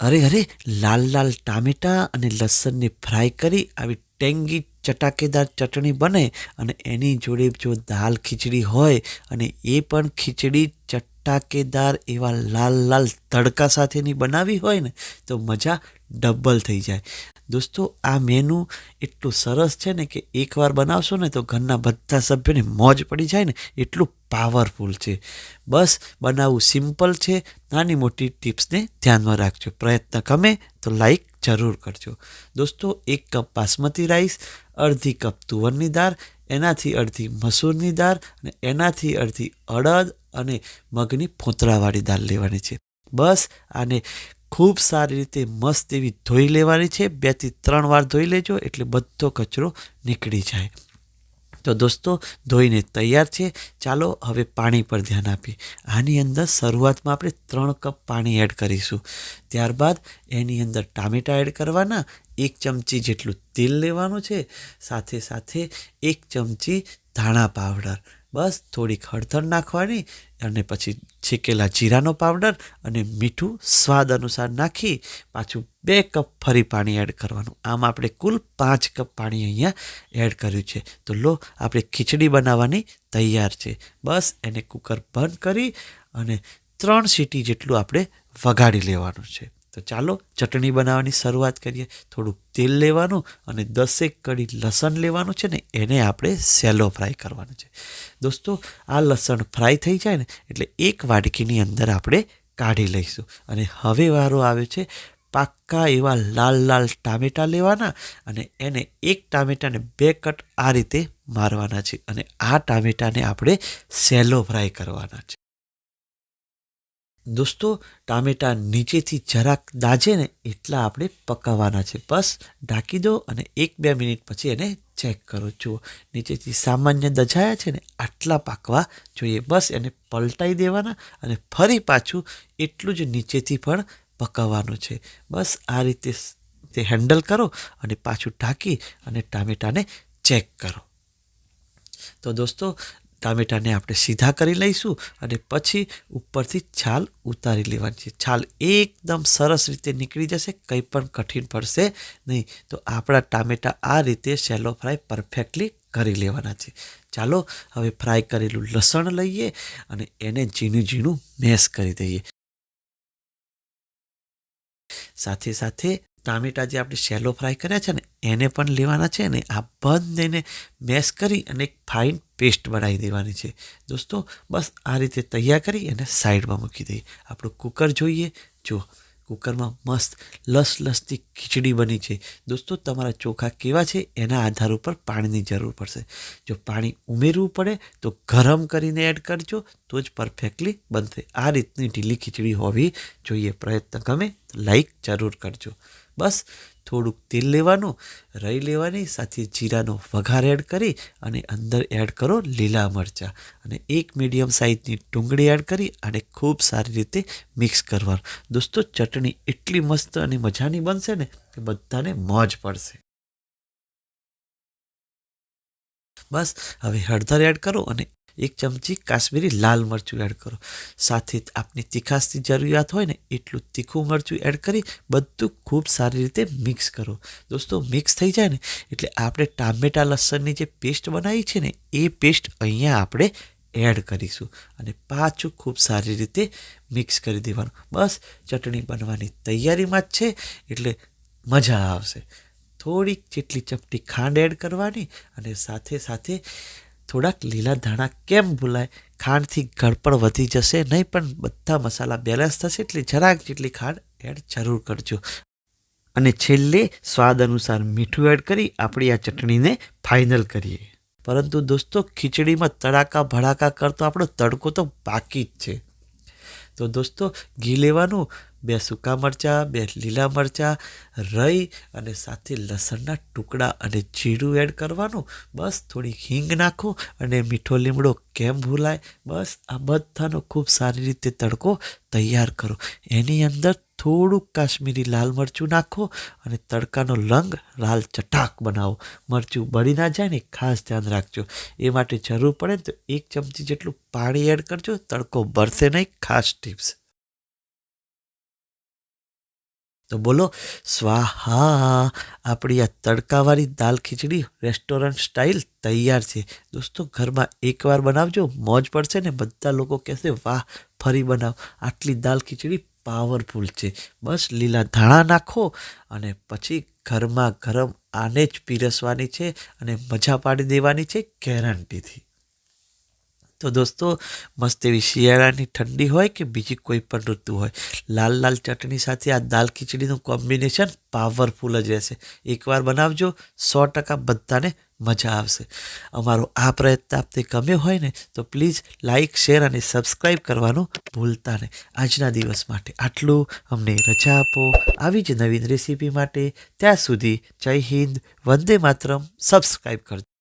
અરે અરે, લાલ લાલ ટામેટાં અને લસણને ફ્રાય કરી આવી ટેંગી ચટાકેદાર ચટણી બને અને એની જોડે જો દાલ ખીચડી હોય અને એ પણ ખીચડી ચટાકેદાર એવા લાલ લાલ તડકા સાથેની બનાવી હોય ને, તો મજા ડબલ થઈ જાય. દોસ્તો, આ મેનુ એટલું સરસ છે ને કે એકવાર બનાવશો ને તો ઘરના બધા સભ્યોને મોજ પડી જાય ને, એટલું પાવરફુલ છે. બસ, બનાવવું સિમ્પલ છે. નાની મોટી ટિપ્સને ધ્યાનમાં રાખજો. પ્રયત્ન ગમે તો લાઈક જરૂર કરજો. દોસ્તો, એક કપ બાસમતી રાઈસ અડધી કપ તુવરની દાળ, એનાથી અડધી મસૂરની દાળ અને એનાથી અડધી અડદ અને મગની ફોતરાવાળી દાળ લેવાની છે. બસ, આને ખૂબ સારી રીતે મસ્ત એવી ધોઈ લેવાની છે. બેથી ત્રણ વાર ધોઈ લેજો એટલે બધો કચરો નીકળી જાય. તો દોસ્તો, ધોઈને તૈયાર છે. ચાલો હવે પાણી પર ધ્યાન આપીએ. આની અંદર શરૂઆતમાં આપણે ત્રણ કપ પાણી એડ કરીશું. ત્યારબાદ એની અંદર ટામેટાં એડ કરવાના. એક ચમચી જેટલું તેલ લેવાનું છે. સાથે સાથે એક ચમચી ધાણા પાવડર. બસ થોડીક હળદર નાખવાની અને પછી છીકેલા જીરાનો પાવડર અને મીઠું સ્વાદ અનુસાર નાખી પાછું બે કપ ફરી પાણી એડ કરવાનું. આમ આપણે કુલ પાંચ કપ પાણી અહીંયા એડ કર્યું છે. તો લો, આપણે ખીચડી બનાવવાની તૈયાર છે. બસ એને કુકર બંધ કરી અને ત્રણ સીટી જેટલું આપણે વગાડી લેવાનું છે. તો ચાલો ચટણી બનાવવાની શરૂઆત કરીએ. થોડુંક તેલ લેવાનું અને દસેક કડી લસણ લેવાનું છે ને, એને આપણે સેલો ફ્રાય કરવાનું છે. દોસ્તો, આ લસણ ફ્રાય થઈ જાય ને, એટલે એક વાડકીની અંદર આપણે કાઢી લઈશું. અને હવે વારો આવે છે, પાક્કા એવા લાલ લાલ ટામેટાં લેવાના અને એને એક ટામેટાને બે કટ આ રીતે મારવાના છે અને આ ટામેટાને આપણે સેલો ફ્રાય કરવાના છે. દોસ્તો, ટામેટાં નીચેથી જરાક દાજે ને એટલા આપણે પકાવવાના છે. બસ, ઢાંકી દો અને એક બે મિનિટ પછી એને ચેક કરો. જુઓ, નીચેથી સામાન્ય દજાયા છે ને આટલા પાકવા જોઈએ. બસ, એને પલટાઈ દેવાના અને ફરી પાછું એટલું જ નીચેથી પણ પકાવવાનું છે. બસ, આ રીતે તે હેન્ડલ કરો અને પાછું ઢાંકી અને ટામેટાને ચેક કરો. તો દોસ્તો ટામેટાને આપણે સીધા કરી લઈશું અને પછી ઉપરથી છાલ ઉતારી લેવાની છે. છાલ એકદમ સરસ રીતે નીકળી જશે કંઈ પણ કઠિન પડશે નહીં. તો આપણા ટામેટા આ રીતે શેલો ફ્રાય પરફેક્ટલી કરી લેવાના છે. ચાલો હવે ફ્રાય કરેલું લસણ લઈએ અને એને ઝીણું ઝીણું મેશ કરી દઈએ. સાથે સાથે ટામેટા જે આપણે શેલો ફ્રાય કર્યા છે ને, એને પણ લેવાના છે અને આ બંનેને મેશ કરી અને એક ફાઇન પેસ્ટ બનાવી દેવાની છે. દોસ્તો, બસ આ રીતે તૈયાર કરી અને સાઈડમાં મૂકી દઈએ. આપણું કુકર જોઈએ. જો, કુકરમાં મસ્ત લસ લસતી ખીચડી બની છે. દોસ્તો, તમારા ચોખા કેવા છે એના આધાર ઉપર પાણીની જરૂર પડશે. જો પાણી ઉમેરવું પડે તો ગરમ કરીને એડ કરજો, તો જ પરફેક્ટલી બનશે. આ રીતની ઢીલી ખીચડી હોવી જોઈએ. પ્રયત્ન ગમે, લાઈક જરૂર કરજો. બસ થોડુંક તેલ લેવાનું રહી લેવાની, સાથે જીરાનો વઘાર એડ કરી અને અંદર એડ કરો લીલા મરચાં. અને એક મીડિયમ સાઇઝની ડુંગળી એડ કરી અને ખૂબ સારી રીતે મિક્સ કરવાનું. દોસ્તો, ચટણી એટલી મસ્ત અને મજાની બનશે ને કે બધાને મોજ પડશે. બસ, હવે હળદર એડ કરો અને એક ચમચી કાશ્મીરી લાલ મરચું એડ કરો. સાથે આપની તીખાશની જરૂરિયાત હોય ને, એટલું તીખું મરચું એડ કરી બધું ખૂબ સારી રીતે મિક્સ કરો. દોસ્તો, મિક્સ થઈ જાય ને, એટલે આપણે ટામેટા લસણની જે પેસ્ટ બનાવી છે ને, એ પેસ્ટ અહીંયા આપણે એડ કરીશું અને પાછું ખૂબ સારી રીતે મિક્સ કરી દેવાનું. બસ, ચટણી બનવાની તૈયારીમાં જ છે, એટલે મજા આવશે. થોડીક જેટલી ચપટી ખાંડ એડ કરવાની અને સાથે સાથે થોડાક લીલા ધાણા કેમ ભૂલાય? ખાંડથી ગળપણ વધી જશે નહીં, પણ બધા મસાલા બેલેન્સ થશે એટલે જરાક જેટલી ખાંડ એડ જરૂર કરજો. અને છેલ્લે સ્વાદ અનુસાર મીઠું એડ કરી આપણી આ ચટણીને ફાઇનલ કરીએ. પરંતુ દોસ્તો, ખીચડીમાં તડાકા ભડાકા કરતો આપણો તડકો તો બાકી જ છે. તો દોસ્તો, ઘી લેવાનું, બે સૂકા મરચાં, બે લીલા મરચાં, રઈ અને સાથે લસણના ટુકડા અને જીરું એડ કરવાનું. બસ થોડી હિંગ નાખો અને મીઠો લીમડો કેમ ભૂલાય? બસ આ બધાનો ખૂબ સારી રીતે તડકો તૈયાર કરો. એની અંદર થોડુંક કાશ્મીરી લાલ મરચું નાખો અને તડકાનો લંગ લાલ ચટાક બનાવો. મરચું બળી ના જાય ને ખાસ ધ્યાન રાખજો. એ માટે જરૂર પડે તો એક ચમચી જેટલું પાણી એડ કરજો. તડકો બળશે નહીં, ખાસ ટિપ્સ તો બોલો, સ્વાહા, આપણી આ તડકાવાળી દાલ ખીચડી રેસ્ટોરન્ટ સ્ટાઇલ તૈયાર છે. દોસ્તો, ઘરમાં એકવાર બનાવજો, મોજ પડશે ને બધા લોકો કહેશે, વાહ, ફરી બનાવ. આટલી દાલ ખીચડી પાવરફુલ છે. બસ, લીલા ધાણા નાખો અને પછી ઘરમાં ગરમ આને જ પીરસવાની છે અને મજા પાડી દેવાની છે ગેરંટીથી તો દોસ્તો, મસ્ત એવી શિયાળાની ઠંડી હોય કે બીજી કોઈ પણ ઋતુ હોય? લાલ લાલ ચટણી સાથે આ દાલ ખીચડીનું કોમ્બિનેશન પાવરફુલ જ રહેશે. એકવાર બનાવજો, સો ટકા બધાને મજા આવશે. અમારો આ પ્રયત્ન આપને ગમ્યો હોય ને, તો પ્લીઝ લાઇક શેર અને સબસ્ક્રાઈબ કરવાનું ભૂલતા નહીં. આજના દિવસ માટે આટલું. અમને રજા આપો. આવી જ નવીન રેસીપી માટે ત્યાં સુધી જય હિન્દ, વંદે માતરમ. સબસ્ક્રાઈબ કરજો.